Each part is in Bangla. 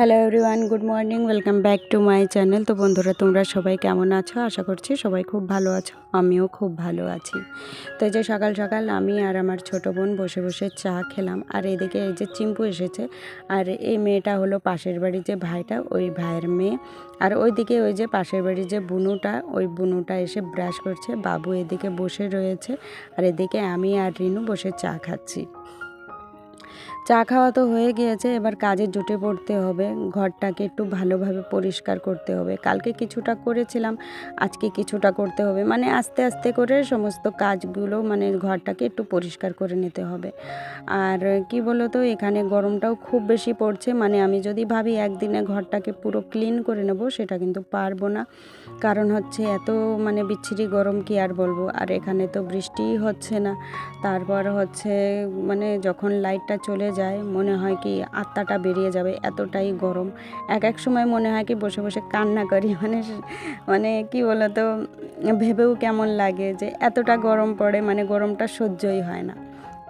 Hello everyone good morning welcome back to my channel তো বন্ধুরা, তোমরা সবাই কেমন আছো? আশা করছি সবাই খুব ভালো আছো, আমিও খুব ভালো আছি। তো এই যে সকাল সকাল আমি আর আমার ছোট বোন বসে বসে চা খেলাম, আর এদিকে এই যে চিম্পু এসেছে, আর এই মেয়েটা হলো পাশের বাড়ির যে ভাইটা, ওই ভাইয়ের মেয়ে। আর ওইদিকে ওই যে পাশের বাড়ির যে বুনুটা, ওই বুনুটা এসে ব্রাশ করছে, বাবু এদিকে বসে রয়েছে, আর এদিকে আমি আর রিনু বসে চা খাচ্ছি। চা খাওয়া তো হয়ে গিয়েছে, এবার কাজে জুটে পড়তে হবে। ঘরটাকে একটু ভালোভাবে পরিষ্কার করতে হবে। কালকে কিছুটা করেছিলাম, আজকে কিছুটা করতে হবে। মানে আস্তে আস্তে করে সমস্ত কাজগুলো মানে ঘরটাকে একটু পরিষ্কার করে নিতে হবে। আর কি বলো তো এখানে গরমটাও খুব বেশি পড়ছে। মানে আমি যদি ভাবি একদিনে ঘরটাকে পুরো ক্লিন করে নেব, সেটা কিন্তু পারব না। কারণ হচ্ছে এত মানে বিচ্ছিরি গরম কি আর বলব? আর এখানে তো বৃষ্টিই হচ্ছে না। তারপর হচ্ছে মানে যখন লাইটটা চলে যায়, মনে হয় কি আত্মাটা বেরিয়ে যাবে, এতটাই গরম। এক এক সময় মনে হয় কি বসে বসে কান্না করি মানে মানে কি বলতো, ভেবেও কেমন লাগে যে এতটা গরম পড়ে মানে গরমটা সহ্যই হয় না।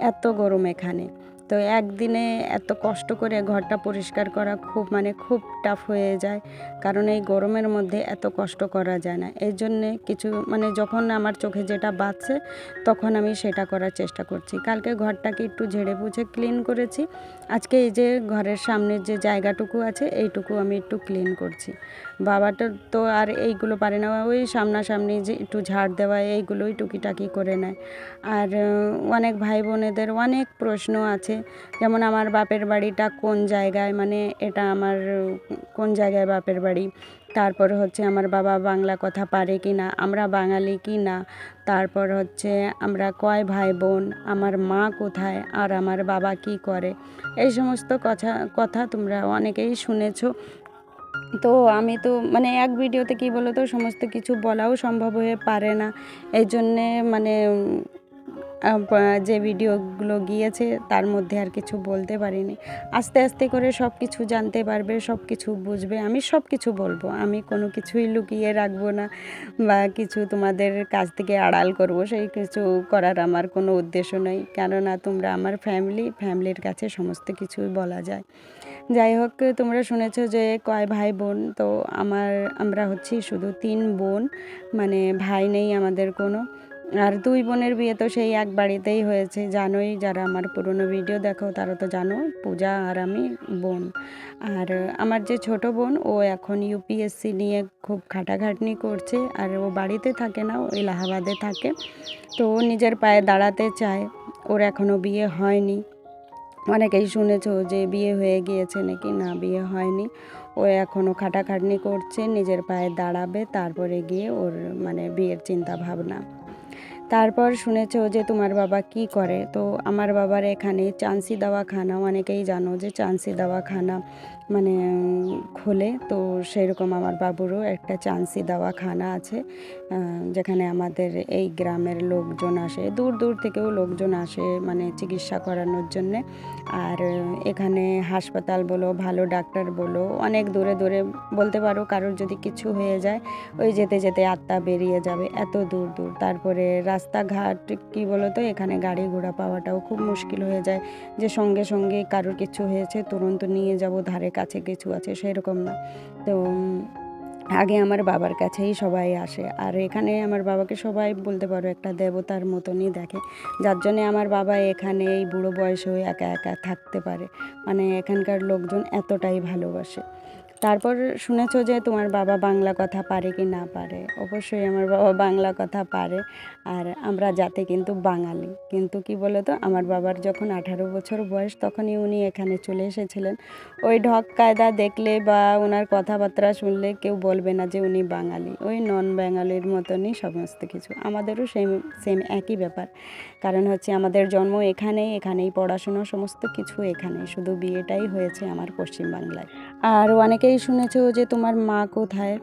এত গরম এখানে। তো একদিনে এত কষ্ট করে ঘরটা পরিষ্কার করা খুব মানে খুব টাফ হয়ে যায়। কারণ এই গরমের মধ্যে এত কষ্ট করা যায় না। এই জন্যে কিছু মানে যখন আমার চোখে যেটা বাজছে তখন আমি সেটা করার চেষ্টা করছি। কালকে ঘরটাকে একটু ঝেড়ে পুছে ক্লিন করেছি। আজকে এই যে ঘরের সামনের যে জায়গাটুকু আছে, এইটুকু আমি একটু ক্লিন করছি। বাবাটা তো আর এইগুলো পারে না। ওই সামনাসামনি যে একটু ঝাড় দেওয়া, এইগুলোই টুকিটাকি করে নেয়। আর অনেক ভাই বোনেদের অনেক প্রশ্ন আছে। যেমন আমার বাপের বাড়িটা কোন জায়গায়? মানে এটা আমার, কোন জায়গায় বাপের বাড়ি? তারপর হচ্ছে আমার বাবা বাংলা কথা পারে কি না? আমরা বাঙালি কি না? তারপর হচ্ছে আমরা কয় ভাই বোন আমার মা কোথায়? আর আমার বাবা কি করে? এই সমস্ত কথা কথা তোমরা অনেকেই শুনেছো। তো আমি তো মানে এক ভিডিওতে কী বলো তো সমস্ত কিছু বলাও সম্ভব হয়ে পারে না। এই জন্যে মানে যে ভিডিওগুলো গিয়েছে তার মধ্যে আর কিছু বলতে পারিনি। আস্তে আস্তে করে সব কিছু জানতে পারবে, সব কিছু বুঝবে। আমি সব কিছু বলব। আমি কোনো কিছুই লুকিয়ে রাখব না বা কিছু তোমাদের কাছ থেকে আড়াল করব, সেই কিছু করার আমার কোনো উদ্দেশ্য নেই। কেননা তোমরা আমার ফ্যামিলি ফ্যামিলির কাছে সমস্ত কিছুই বলা যায়। যাই হোক তোমরা শুনেছো যে কয় ভাই বোন? তো আমার, আমরা হচ্ছি শুধু তিন বোন মানে ভাই নেই আমাদের কোনো। আর দুই বোনের বিয়ে তো সেই এক বাড়িতেই হয়েছে। জানোই যারা আমার পুরনো ভিডিও দেখো, তারা তো জানো, পূজা আর আমি বোন। আর আমার যে ছোট বোন, ও এখন ইউপিএসসি নিয়ে খুব খাটাখাটনি করছে। আর ও বাড়িতে থাকে না, ও এলাহাবাদে থাকে। তো ও নিজের পায়ে দাঁড়াতে চায়। ওর এখনও বিয়ে হয়নি। অনেকেই শুনেছ যে বিয়ে হয়ে গিয়েছে নাকি? না, বিয়ে হয়নি। ও এখনও খাটাখাটনি করছে, নিজের পায়ে দাঁড়াবে, তারপরে গিয়ে ওর মানে বিয়ের চিন্তা ভাবনা তারপর শুনেছ যে তোমার বাবা কি করে? তো আমার বাবার এখানে চান্সি দাওয়াখানা, অনেকেই জানো যে চান্সি দাওয়াখানা মানে খোলে। তো সেরকম আমার বাবুরও একটা চান্সি দাওয়াখানা আছে যেখানে আমাদের এই গ্রামের লোকজন আসে। দূর দূর থেকেও লোকজন আসে মানে চিকিৎসা করানোর জন্যে। আর এখানে হাসপাতাল বলো, ভালো ডাক্তার বলো, অনেক দূরে দূরে বলতে পারো কারোর যদি কিছু হয়ে যায়, ওই যেতে যেতে আত্মা বেরিয়ে যাবে এত দূর দূর। তারপরে রাস্তাঘাট কী বলো তো এখানে গাড়ি ঘোড়া পাওয়াটাও খুব মুশকিল হয়ে যায়। যে সঙ্গে সঙ্গে কারোর কিছু হয়েছে তুরন্ত নিয়ে যাব ধারে কাছে কিছু আছে সেরকম না। তো, আগে আমার বাবার কাছেই সবাই আসে। আর এখানে আমার বাবাকে সবাই বলতে পারো একটা দেবতার মতনই দেখে। যার জন্যে আমার বাবা এখানে এই বুড়ো বয়সেও একা একা থাকতে পারে। মানে এখানকার লোকজন এতটাই ভালোবাসে। তারপর শুনেছো যে তোমার বাবা বাংলা কথা পারে কি না পারে? অবশ্যই আমার বাবা বাংলা কথা পারে। আর আমরা যাতে কিন্তু বাঙালি। কিন্তু কি বলো তো আমার বাবার যখন আঠারো বছর বয়স তখনই উনি এখানে চলে এসেছিলেন। ওই ঢক কায়দা দেখলে বা ওনার কথাবার্তা শুনলে কেউ বলবে না যে উনি বাঙালি। ওই নন বাঙালির মতনই সমস্ত কিছু। আমাদেরও সেম সেম একই ব্যাপার। কারণ হচ্ছে আমাদের জন্ম এখানেই এখানেই পড়াশুনো সমস্ত কিছু এখানে শুধু বিয়েটাই হয়েছে আমার পশ্চিমবাংলায়। আর অনেকেই শুনেছো যে তোমার মা কোথায়?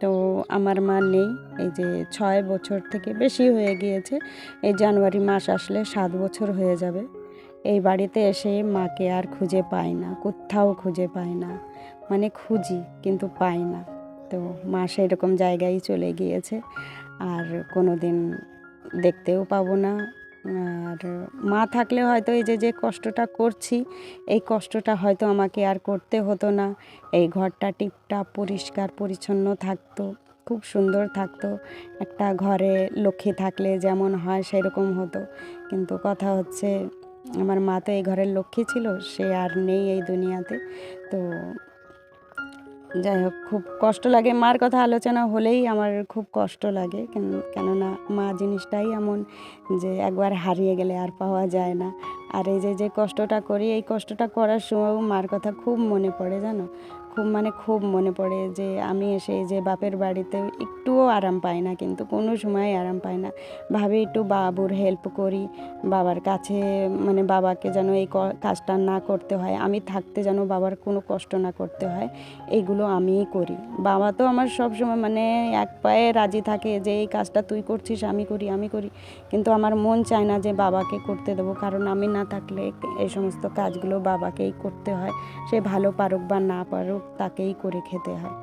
তো আমার মা নেই। এই যে ছয় বছর থেকে বেশি হয়ে গিয়েছে। এই জানুয়ারি মাস আসলে সাত বছর হয়ে যাবে। এই বাড়িতে এসে মাকে আর খুঁজে পাই না। কোথাও খুঁজে পাই না। মানে খুঁজি, কিন্তু পাই না। তো মা সেরকম জায়গায় চলে গিয়েছে। আর কোনো দিন দেখতেও পাবো না। আর মা থাকলে হয়তো এই যে যে কষ্টটা করছি, এই কষ্টটা হয়তো আমাকে আর করতে হতো না। এই ঘরটা টিপটাপ পরিষ্কার পরিচ্ছন্ন থাকতো, খুব সুন্দর থাকতো। একটা ঘরে লক্ষ্মী থাকলে যেমন হয় সেরকম হতো। কিন্তু কথা হচ্ছে, আমার মা তো এই ঘরের লক্ষ্মী ছিল, সে আর নেই এই দুনিয়াতে। তো যাই হোক, খুব কষ্ট লাগে। মার কথা আলোচনা হলেই আমার খুব কষ্ট লাগে, কেন- কেননা মা জিনিসটাই এমন যে একবার হারিয়ে গেলে আর পাওয়া যায় না। আর এই যে যে কষ্টটা করি, এই কষ্টটা করার সময়ও মার কথা খুব মনে পড়ে, জানো? খুব মানে খুব মনে পড়ে যে আমি এসে যে বাপের বাড়িতে একটুও আরাম পাই না, কিন্তু কোনো সময় আরাম পাই না। ভাবি একটু বাবুর হেল্প করি, বাবার কাছে মানে বাবাকে যেন এই কাজটা না করতে হয়, আমি থাকতে যেন বাবার কোনো কষ্ট না করতে হয় এইগুলো আমিই করি। বাবা তো আমার সবসময় মানে এক পায়ে রাজি থাকে যে এই কাজটা তুই করছিস, আমি করি আমি করি, কিন্তু আমার মন চায় না যে বাবাকে করতে দেবো, কারণ আমি না থাকলে এই সমস্ত কাজগুলো বাবাকেই করতে হয়, সে ভালো পারুক বা না পারুক তাকেই করে খেতে হয়।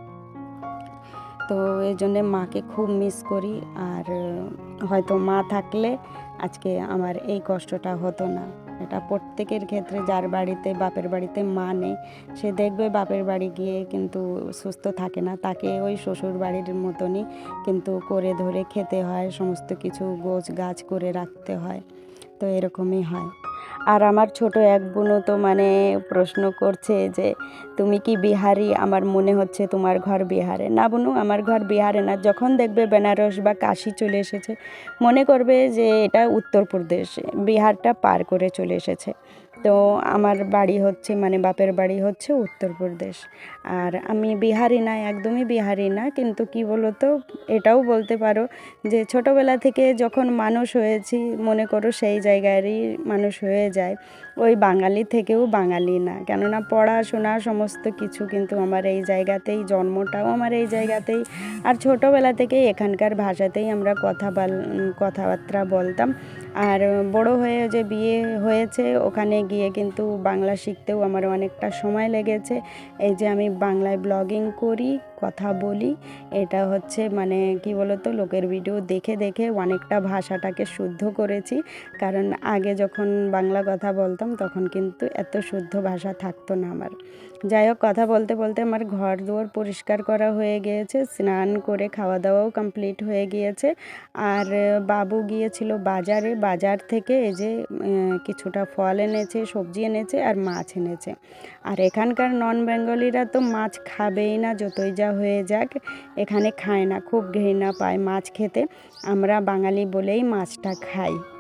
তো এই জন্যে মাকে খুব মিস করি আর, হয়তো মা থাকলে আজকে আমার এই কষ্টটা হতো না। এটা প্রত্যেকের ক্ষেত্রে যার বাড়িতে বাপের বাড়িতে মা নেই, সে দেখবে বাপের বাড়ি গিয়ে কিন্তু সুস্থ থাকে না, তাকে ওই শ্বশুর বাড়ির মতনই কিন্তু করে ধরে খেতে হয়, সমস্ত কিছু গোছ গাছ করে রাখতে হয়। তো এরকমই হয়। আর আমার ছোট এক বোনও তো মানে প্রশ্ন করছে যে, তুমি কি বিহারি? আমার মনে হচ্ছে তোমার ঘর বিহারে। না বোনু, আমার ঘর বিহারে না। যখন দেখবে বেনারস বা কাশি চলে এসেছে, মনে করবে যে এটা উত্তরপ্রদেশ। বিহারটা পার করে চলে এসেছে। তো আমার বাড়ি হচ্ছে মানে বাপের বাড়ি হচ্ছে উত্তরপ্রদেশ আর আমি বিহারি না, একদমই বিহারি না, কিন্তু কি বলো তো এটাও বলতে পারো যে ছোটোবেলা থেকে যখন মানুষ হয়েছি, মনে করো সেই জায়গারই মানুষ হয়ে যায়, ওই বাঙালি থেকেও বাঙালি না। কেননা পড়াশোনা সমস্ত কিছু কিন্তু আমার এই জায়গাতেই, জন্মটাও আমার এই জায়গাতেই। আর ছোটোবেলা থেকেই এখানকার ভাষাতেই আমরা কথা কথাবার্তা বলতাম। আর বড় হয়ে যে বিয়ে হয়েছে, ওখানে গিয়ে কিন্তু বাংলা শিখতেও আমার অনেকটা সময় লেগেছে। এই যে আমি বাংলায় ব্লগিং করি, কথা বলি, এটা হচ্ছে মানে কি বলতো, লোকের ভিডিও দেখে দেখে অনেকটা ভাষাটাকে শুদ্ধ করেছি। কারণ আগে যখন বাংলা কথা বলতাম তখন কিন্তু এত শুদ্ধ ভাষা থাকতো না আমার। যাই হোক, কথা বলতে বলতে আমার ঘর দুয়ার পরিষ্কার করা হয়ে গিয়েছে, স্নান করে খাওয়া দাওয়াও কমপ্লিট হয়ে গিয়েছে। আর বাবু গিয়েছিল বাজারে, বাজার থেকে এই যে কিছুটা ফল এনেছে, সবজি এনেছে আর মাছ এনেছে। আর এখানকার নন বেঙ্গলিরা তো মাছ খাবেই না, যতই যা হয়ে যাক, এখানে খায় না, খুব ঘৃণা পায় মাছ খেতে। আমরা বাঙালি বলেই মাছটা খাই।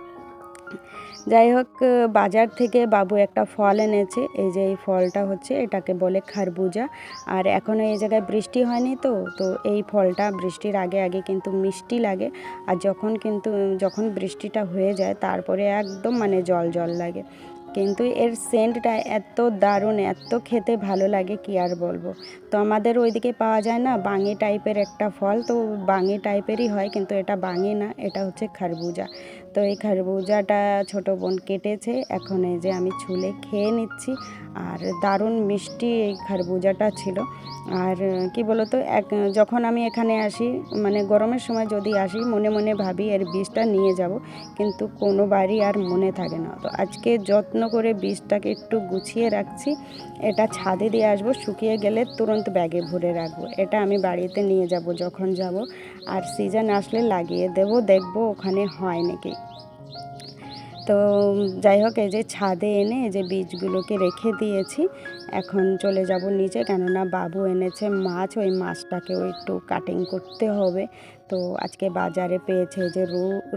যাই হোক বাজার থেকে বাবু একটা ফল এনেছে। এই যে এই ফলটা হচ্ছে, এটাকে বলে খারবুজা। আর এখনও এই জায়গায় বৃষ্টি হয়নি তো তো এই ফলটা বৃষ্টির আগে আগে কিন্তু মিষ্টি লাগে। আর যখন কিন্তু, যখন বৃষ্টিটা হয়ে যায়, তারপরে একদম মানে জল জল লাগে। কিন্তু এর সেন্টটা এত দারুণ, এত খেতে ভালো লাগে, কি আর বলব? তো আমাদের ওইদিকে পাওয়া যায় না, বাঙি টাইপের একটা ফল, তো বাঙি টাইপেরই হয়, কিন্তু এটা বাঙি না, এটা হচ্ছে খারবুজা। তো এই খারবুজাটা ছোট বোন কেটেছে, এখন এই যে আমি ছুলে খেয়ে নিচ্ছি, আর দারুণ মিষ্টি এই খারবুজাটা ছিল। আর কি বলতো, এক, যখন আমি এখানে আসি মানে গরমের সময় যদি আসি, মনে মনে ভাবি এর বীজটা নিয়ে যাব, কিন্তু কোনো বাড়ি আর মনে থাকে না। তো আজকে যত্ন করে বীজটাকে একটু গুছিয়ে রাখছি। এটা ছাদে দিয়ে আসব, শুকিয়ে গেলে তুরন্ত ব্যাগে ভরে রাখব। এটা আমি বাড়িতে নিয়ে যাব যখন যাব। আর সিজন আসলে লাগিয়ে দেব, দেখব ওখানে হয় নাকি। তো যাই হোক, এই যে ছাদে এনে এই যে বীজগুলোকে রেখে দিয়েছি, এখন চলে যাব নিচে। কেননা বাবু এনেছে মাছ, ওই মাছটাকেও একটু কাটিং করতে হবে। তো আজকে বাজারে পেয়েছে যে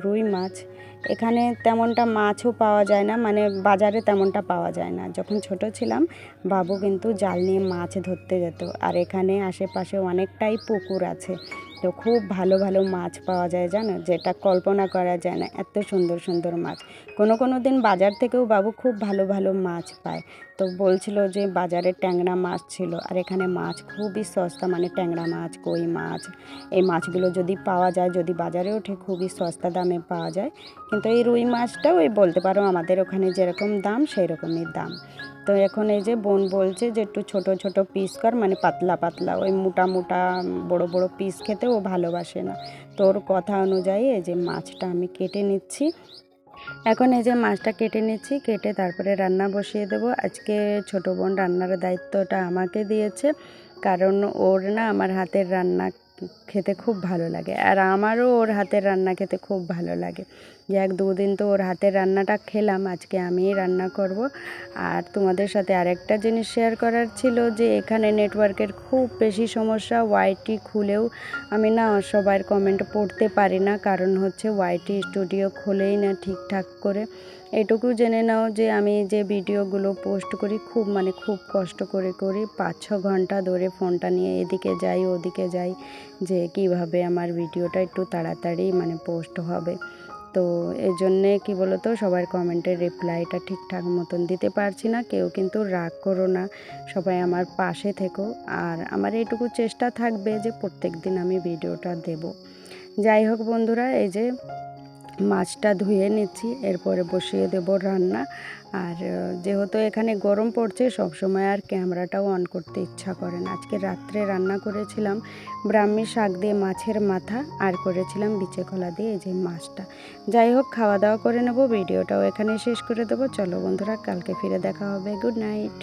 রুই মাছ। এখানে তেমনটা মাছও পাওয়া যায় না মানে বাজারে তেমনটা পাওয়া যায় না। যখন ছোট ছিলাম, বাবু কিন্তু জাল নিয়ে মাছ ধরতে যেত। আর এখানে আশেপাশে অনেকটাই পুকুর আছে। তো খুব ভালো ভালো মাছ পাওয়া যায় জানো, যেটা কল্পনা করা যায় না, এত সুন্দর সুন্দর মাছ। কোনো কোনো দিন বাজার থেকেও বাবু খুব ভালো ভালো মাছ পায়। তো বলছিল যে বাজারে ট্যাংরা মাছ ছিল, আর এখানে মাছ খুবই সস্তা মানে ট্যাংরা মাছ, কই মাছ, এই মাছগুলো যদি পাওয়া যায়, যদি বাজারে ওঠে খুবই সস্তা দামে পাওয়া যায়। কিন্তু এই রুই মাছটাও ওই বলতে পারো আমাদের ওখানে যেরকম দাম সেই রকমই দাম। তো এখন এই যে বোন বলছে যে একটু ছোট ছোট পিস কর মানে পাতলা পাতলা, ওই মোটা মোটা বড় বড় পিস খেতে ও ভালোবাসে না। তোর কথা অনুযায়ী এই যে মাছটা আমি কেটে নিচ্ছি। এখন এই যে মাছটা কেটে নিচ্ছি, কেটে তারপরে রান্না বসিয়ে দেবো। আজকে ছোটো বোন রান্নার দায়িত্বটা আমাকে দিয়েছে, কারণ ওর না আমার হাতের রান্না খেতে খুব ভালো লাগে। আর আমারও ওর হাতের রান্না খেতে খুব ভালো লাগে। যে এক দুদিন তো ওর হাতের রান্নাটা খেলাম, আজকে আমিই রান্না করব। আর তোমাদের সাথে আরেকটা জিনিস শেয়ার করার ছিল যে, এখানে নেটওয়ার্কের খুব বেশি সমস্যা ওয়াইটি খুলেও আমি না সবার কমেন্ট পড়তে পারি না। কারণ হচ্ছে ওয়াইটি স্টুডিও খোলেই না ঠিকঠাক করে। এটুকু জেনে নাও যে আমি যে ভিডিওগুলো পোস্ট করি খুব মানে খুব কষ্ট করে করি। পাঁচ, ছ ঘণ্টা ধরে ফোনটা নিয়ে এদিকে যাই, ওদিকে যাই যে কীভাবে আমার ভিডিওটা একটু তাড়াতাড়ি মানে পোস্ট হবে। তো এই জন্যে কী বলো তো সবার কমেন্টের রিপ্লাইটা ঠিকঠাক মতন দিতে পারছি না। কেউ কিন্তু রাগ করো না, সবাই আমার পাশে থেকো। আর আমার এইটুকু চেষ্টা থাকবে যে প্রত্যেক দিন আমি ভিডিওটা দেব। যাই হোক বন্ধুরা, এই যে মাছটা ধুয়ে নিচ্ছি, এরপরে বসিয়ে দেব রান্না। আর যেহেতু এখানে গরম পড়ছে, সবসময় আর ক্যামেরাটাও অন করতে ইচ্ছা করে না। আজকে রাত্রে রান্না করেছিলাম ব্রাহ্মী শাক দিয়ে মাছের মাথা, আর করেছিলাম বিচে কলা দিয়ে এই যে মাছটা। যাই হোক, খাওয়া দাওয়া করে নেব, ভিডিওটাও এখানে শেষ করে দেবো। চলো বন্ধুরা, কালকে ফিরে দেখা হবে। Good night.